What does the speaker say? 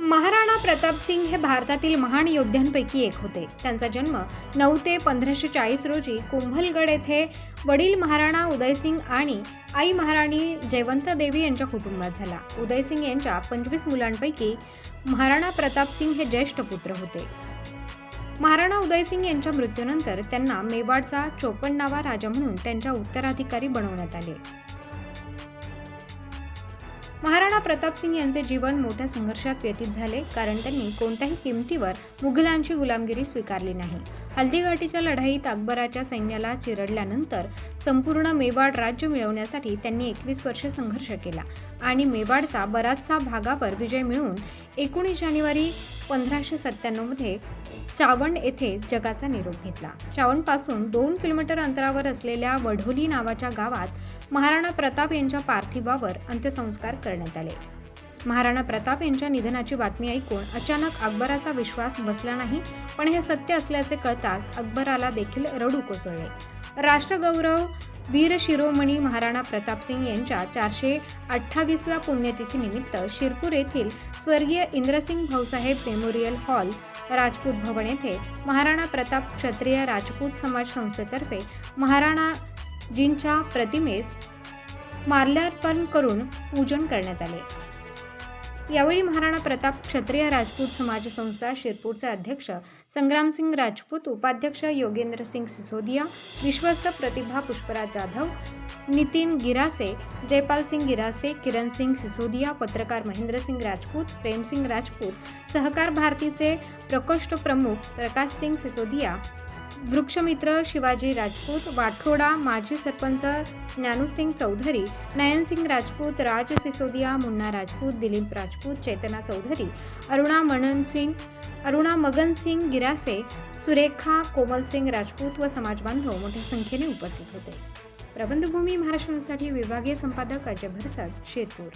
महाराणा प्रताप सिंग हे भारतातील महान योद्ध्यांपैकी एक होते. त्यांचा जन्म नऊ ते पंधराशे चाळीस रोजी कुंभलगड येथे वडील महाराणा उदयसिंग आणि आई महाराणी जयवंत देवी यांच्या कुटुंबात झाला. उदयसिंग यांच्या पंचवीस मुलांपैकी महाराणा प्रताप सिंग हे ज्येष्ठ पुत्र होते. महाराणा उदयसिंग यांच्या मृत्यूनंतर त्यांना मेवाडचा चोपन्नावा राजा म्हणून त्यांच्या उत्तराधिकारी बनवण्यात आले. महाराणा प्रताप सिंग यांचे जीवन मोठ्या संघर्षात व्यतीत झाले कारण त्यांनी कोणत्याही किमतीवर मुघलांची गुलामगिरी स्वीकारली नाही. हल्दीघाटीच्या लढाईत अकबराच्या सैन्याला चिरडल्यानंतर संपूर्ण मेवाड राज्य मिळवण्यासाठी त्यांनी एकवीस वर्ष संघर्ष केला आणि मेवाडचा बराचसा भागावर विजय मिळवून एकोणीस जानेवारी पंधराशे सत्त्याण्णवमध्ये चावंड येथे जगाचा निरोप घेतला. चावंडपासून दोन किलोमीटर अंतरावर असलेल्या वढोली नावाच्या गावात महाराणा प्रताप यांच्या पार्थिवावर अंत्यसंस्कार करण्यात आले. महाराणा प्रताप यांच्या निधनाची बातमी ऐकून अचानक अकबराचा विश्वास बसला नाही पण हे सत्य असल्याचे कळताच अकबराला देखील रडू कोसळले. राष्ट्रगौरव वीर शिरोमणी महाराणा प्रताप सिंग यांच्या चारशे अठ्ठावीसव्या पुण्यतिथीनिमित्त शिरपूर येथील स्वर्गीय इंद्रसिंग भाऊसाहेब मेमोरियल हॉल राजपूत भवन येथे महाराणा प्रताप क्षत्रिय राजपूत समाज संस्थेतर्फे महाराणाजींच्या प्रतिमेस माल्यार्पण करून पूजन करण्यात आले. यावेळी महाराणा प्रताप क्षत्रिय राजपूत समाज संस्था शिरपूरचे अध्यक्ष संग्रामसिंग राजपूत उपाध्यक्ष योगेंद्र सिंग सिसोदिया विश्वस्त प्रतिभा पुष्पराज जाधव नितीन गिरासे जयपाल सिंग गिरासे किरण सिंग सिसोदिया पत्रकार महेंद्र सिंग राजपूत प्रेमसिंग राजपूत सहकार भारतीचे प्रकोष्ठ प्रमुख प्रकाश सिंग सिसोदिया वृक्षमित्र शिवाजी राजपूत वाठोडा माजी सरपंच ज्ञानूसिंग चौधरी नयनसिंग राजपूत राज सिसोदिया मुन्ना राजपूत दिलीप राजपूत चेतना चौधरी अरुणा मनन सिंग अरुणा मगन सिंग गिरासे सुरेखा कोमलसिंग राजपूत व समाजबांधव मोठ्या संख्येने उपस्थित होते. प्रबंधभूमी महाराष्ट्रासाठी विभागीय संपादक अजय भरसद शिरपूर.